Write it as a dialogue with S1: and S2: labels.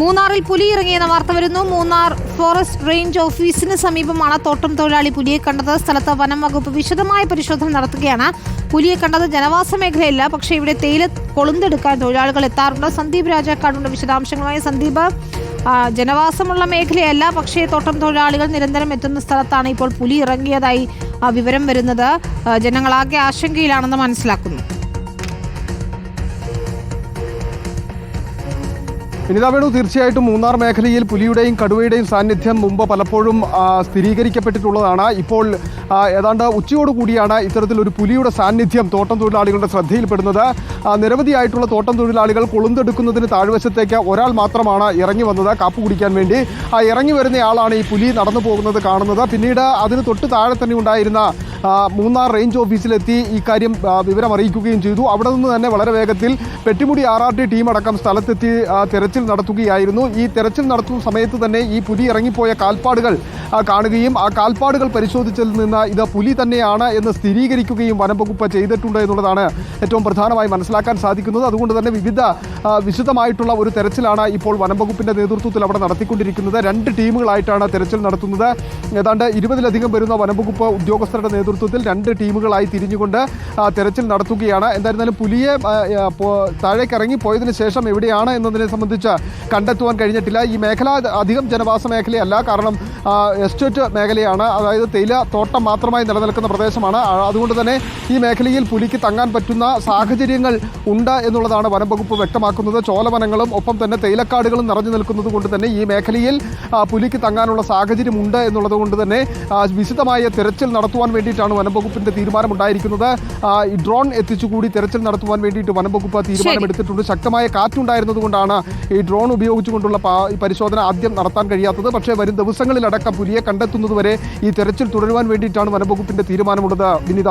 S1: മൂന്നാറിൽ പുലി ഇറങ്ങിയെന്ന വാർത്ത വരുന്നു. മൂന്നാർ ഫോറസ്റ്റ് റേഞ്ച് ഓഫീസിന് സമീപമാണ് തോട്ടം തൊഴിലാളി പുലിയെ കണ്ടത്. സ്ഥലത്ത് വനം വകുപ്പ് വിശദമായ പരിശോധന നടത്തുകയാണ്. പുലിയെ കണ്ടത് ജനവാസ മേഖലയല്ല പക്ഷേ ഇവിടെ തേയില കൊളുന്തെടുക്കാൻ തൊഴിലാളികൾ എത്താറുണ്ട്. സന്ദീപ് രാജാക്കാടുണ്ട് വിശദാംശങ്ങളുമായി. സന്ദീപ് ജനവാസമുള്ള മേഖലയല്ല പക്ഷേ തോട്ടം തൊഴിലാളികൾ നിരന്തരം എത്തുന്ന സ്ഥലത്താണ് ഇപ്പോൾ പുലി ഇറങ്ങിയതായി വിവരം വരുന്നത്. ജനങ്ങളാകെ ആശങ്കയിലാണെന്ന് മനസ്സിലാക്കുന്നു.
S2: വിനിത വേണു തീർച്ചയായിട്ടും മൂന്നാർ മേഖലയിൽ പുലിയുടെയും കടുവയുടെയും സാന്നിധ്യം മുമ്പ് പലപ്പോഴും സ്ഥിരീകരിക്കപ്പെട്ടിട്ടുള്ളതാണ്. ഇപ്പോൾ ഏതാണ്ട് ഉച്ചയോടുകൂടിയാണ് ഇത്തരത്തിലൊരു പുലിയുടെ സാന്നിധ്യം തോട്ടം തൊഴിലാളികളുടെ ശ്രദ്ധയിൽപ്പെടുന്നത്. നിരവധിയായിട്ടുള്ള തോട്ടം തൊഴിലാളികൾ കൊളുന്തെടുക്കുന്നതിന് താഴ്വശത്തേക്ക് ഒരാൾ മാത്രമാണ് ഇറങ്ങി വന്നത് കാപ്പ് കുടിക്കാൻ വേണ്ടി. ആ ഇറങ്ങി വരുന്നയാളാണ് ഈ പുലി നടന്നു പോകുന്നത് കാണുന്നത്. പിന്നീട് അതിന് തൊട്ട് താഴെ തന്നെ ഉണ്ടായിരുന്ന മൂന്നാർ റേഞ്ച് ഓഫീസിലെത്തി ഇക്കാര്യം വിവരം അറിയിക്കുകയും ചെയ്തു. അവിടെ നിന്ന് തന്നെ വളരെ വേഗത്തിൽ Pettimudi R R T team അടക്കം സ്ഥലത്തെത്തി തെരച്ചിൽ നടത്തുകയായിരുന്നു. ഈ തെരച്ചിൽ നടത്തുന്ന സമയത്ത് തന്നെ ഈ പുലി ഇറങ്ങിപ്പോയ കാൽപ്പാടുകൾ കാണുകയും ആ കാൽപ്പാടുകൾ പരിശോധിച്ചതിൽ നിന്ന് ഇത് പുലി തന്നെയാണ് എന്ന് സ്ഥിരീകരിക്കുകയും വനംവകുപ്പ് ചെയ്തിട്ടുണ്ട് എന്നുള്ളതാണ് ഏറ്റവും പ്രധാനമായി മനസ്സിലാക്കാൻ സാധിക്കുന്നത്. അതുകൊണ്ട് തന്നെ വിവിധ വിശദമായിട്ടുള്ള ഒരു തെരച്ചിലാണ് ഇപ്പോൾ വനംവകുപ്പിന്റെ നേതൃത്വത്തിൽ അവിടെ നടത്തിക്കൊണ്ടിരിക്കുന്നത്. രണ്ട് ടീമുകളായിട്ടാണ് തെരച്ചിൽ നടത്തുന്നത്. ഏതാണ്ട് ഇരുപതിലധികം വരുന്ന വനംവകുപ്പ് ഉദ്യോഗസ്ഥരുടെ നേതൃത്വത്തിൽ രണ്ട് ടീമുകളായി തിരിഞ്ഞുകൊണ്ട് തെരച്ചിൽ നടത്തുകയാണ്. എന്തായിരുന്നാലും പുലിയെ ആ, ആ, താഴേക്ക് ഇറങ്ങി പോയതിനു ശേഷം എവിടെയാണ് എന്നതിനെ സംബന്ധിച്ച് കണ്ടെത്തുവാൻ കഴിഞ്ഞിട്ടില്ല. ഈ മേഖല അധികം ജനവാസ മേഖലയല്ല. കാരണം എസ്റ്റേറ്റ് മേഖലയാണ്. അതായത് തേയില തോട്ടം മാത്രമായി നിലനിൽക്കുന്ന പ്രദേശമാണ്. അതുകൊണ്ട് തന്നെ ഈ മേഖലയിൽ പുലിക്ക് തങ്ങാൻ പറ്റുന്ന സാഹചര്യങ്ങൾ ഉണ്ട് എന്നുള്ളതാണ് വനം വകുപ്പ് വ്യക്തമാക്കുന്നത്. ചോലവനങ്ങളും ഒപ്പം തന്നെ തേയിലക്കാടുകളും നിറഞ്ഞു നിൽക്കുന്നത് കൊണ്ട് തന്നെ ഈ മേഖലയിൽ പുലിക്ക് തങ്ങാനുള്ള സാഹചര്യമുണ്ട് എന്നുള്ളത് കൊണ്ട് തന്നെ വിശദമായ തെരച്ചിൽ നടത്തുവാൻ വേണ്ടിയിട്ടാണ് വനം വകുപ്പിന്റെ തീരുമാനമുണ്ടായിരിക്കുന്നത്. ഡ്രോൺ എത്തിച്ചുകൂടി തെരച്ചിൽ നടത്തുവാൻ വേണ്ടിയിട്ട് വനം വകുപ്പ് തീരുമാനമെടുത്തിട്ടുണ്ട് ശക്തമായ കാറ്റുണ്ടായിരുന്നത് കൊണ്ടാണ് ഈ ഡ്രോൺ ഉപയോഗിച്ചുകൊണ്ടുള്ള പരിശോധന ആദ്യം നടത്താൻ കഴിയാത്തത്. പക്ഷേ വരും ദിവസങ്ങളിലടക്കം പുലിയെ കണ്ടെത്തുന്നതുവരെ ഈ തെരച്ചിൽ തുടരുവാൻ വേണ്ടിയിട്ടാണ് വനംവകുപ്പിന്റെ തീരുമാനമുള്ളത് വിനിത